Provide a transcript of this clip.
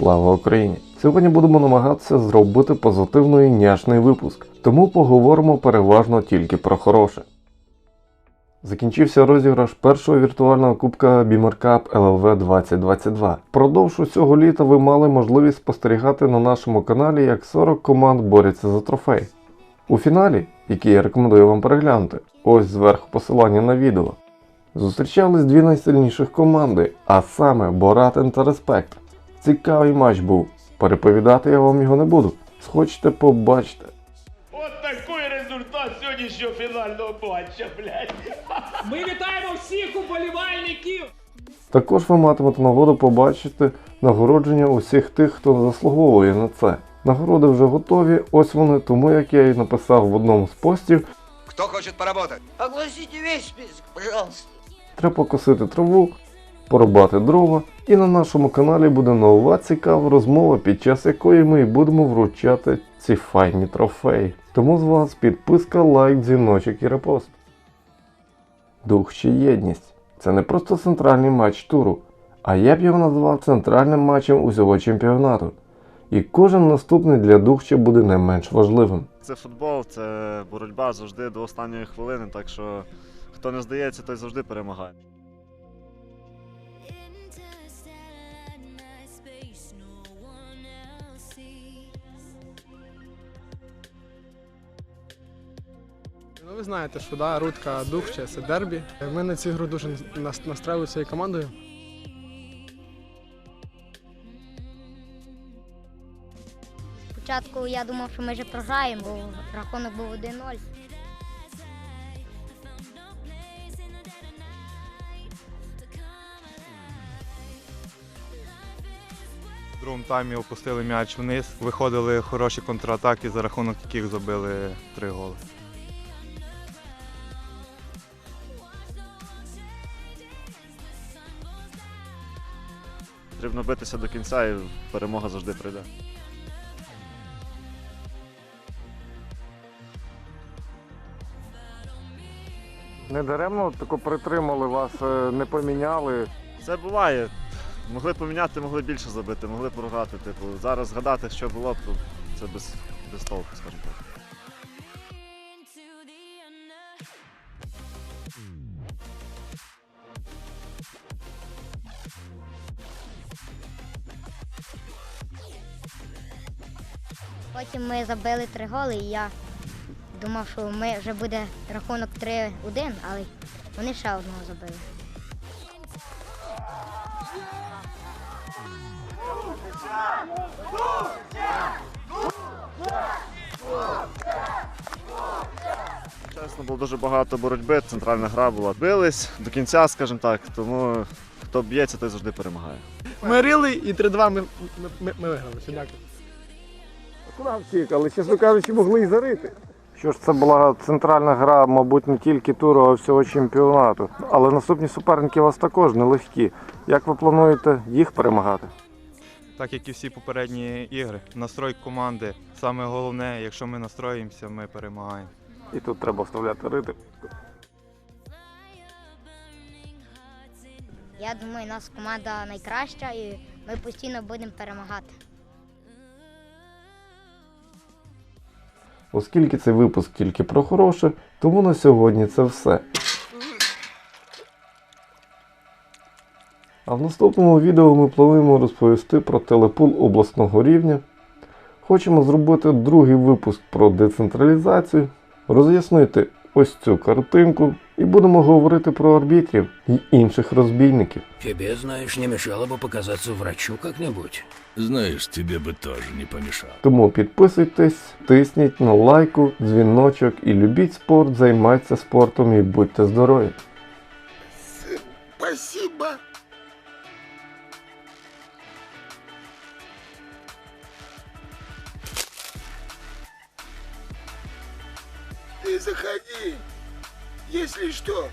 Слава Україні! Сьогодні будемо намагатися зробити позитивний няшний випуск, тому поговоримо переважно тільки про хороше. Закінчився розіграш першого віртуального кубка Beamer Cup LLV 2022. Впродовж усього літа ви мали можливість спостерігати на нашому каналі, як 40 команд борються за трофей. У фіналі, який я рекомендую вам переглянути, ось зверху посилання на відео, зустрічались дві найсильніших команди, а саме Боратен та Респект. Цікавий матч був. Переповідати я вам його не буду. Схочете побачите. Сьогоднішнього фінального матча, блядь. Ми вітаємо всіх уболівальників! Також ви матимете нагоду побачити нагородження усіх тих, хто заслуговує на це. Нагороди вже готові, ось вони, тому як я і написав в одному з постів, Кто хочет поработать? Огласите весь список, пожалуйста. треба покосити траву, порубати дрова, і на нашому каналі буде нова цікава розмова, під час якої ми будемо вручати ці файні трофеї. Тому з вас підписка, лайк, дзвіночок і репост. Дух чи єдність це не просто центральний матч туру, а я б його назвав центральним матчем усього чемпіонату. І кожен наступний для Духча буде не менш важливим. Це футбол, це боротьба завжди до останньої хвилини, так що хто не здається, той завжди перемагає. Ви знаєте, що да, Рудка Духче це дербі. Ми на цю гру дуже нас- настраюємо цією командою. Спочатку я думав, що ми вже програємо, бо рахунок був 1-0. В другому таймі опустили м'яч вниз, виходили хороші контратаки, за рахунок яких забили три голи. Потрібно битися до кінця і перемога завжди прийде. Не даремно тако притримали вас, е, не поміняли. Це буває. Могли поміняти, могли більше забити, могли програти. Типу, зараз згадати, що було б, то це без, без толку, скажімо так. Потім ми забили три голи, і я думав, що ми вже буде рахунок 3-1, але вони ще одного забили. Чесно, було дуже багато боротьби, центральна гра була. Бились до кінця, скажімо так, тому хто б'ється, той завжди перемагає. Ми рили і 3-2 ми, ми, ми, ми виграли. Дякую. Куди втік, але, чесно кажучи, могли і зарити. Що ж це була центральна гра, мабуть, не тільки туру, а всього чемпіонату. Але наступні суперники у вас також нелегкі. Як ви плануєте їх перемагати? Так як і всі попередні ігри, настрой команди саме головне, якщо ми настроїмося, ми перемагаємо. І тут треба вставляти рити. Я думаю, у нас команда найкраща і ми постійно будемо перемагати. Оскільки цей випуск тільки про хороше, тому на сьогодні це все. А в наступному відео ми плануємо розповісти про телепул обласного рівня. Хочемо зробити другий випуск про децентралізацію, роз'яснити ось цю картинку і будемо говорити про арбітрів і інших розбійників. Тебе, знаєш, не мішало б показатися врачу як-небудь. Знаєш, тебе би теж не помішало. Тому підписуйтесь, тисніть на лайку, дзвіночок і любіть спорт, займайтеся спортом і будьте здорові! Спасибо. Заходи. Если что,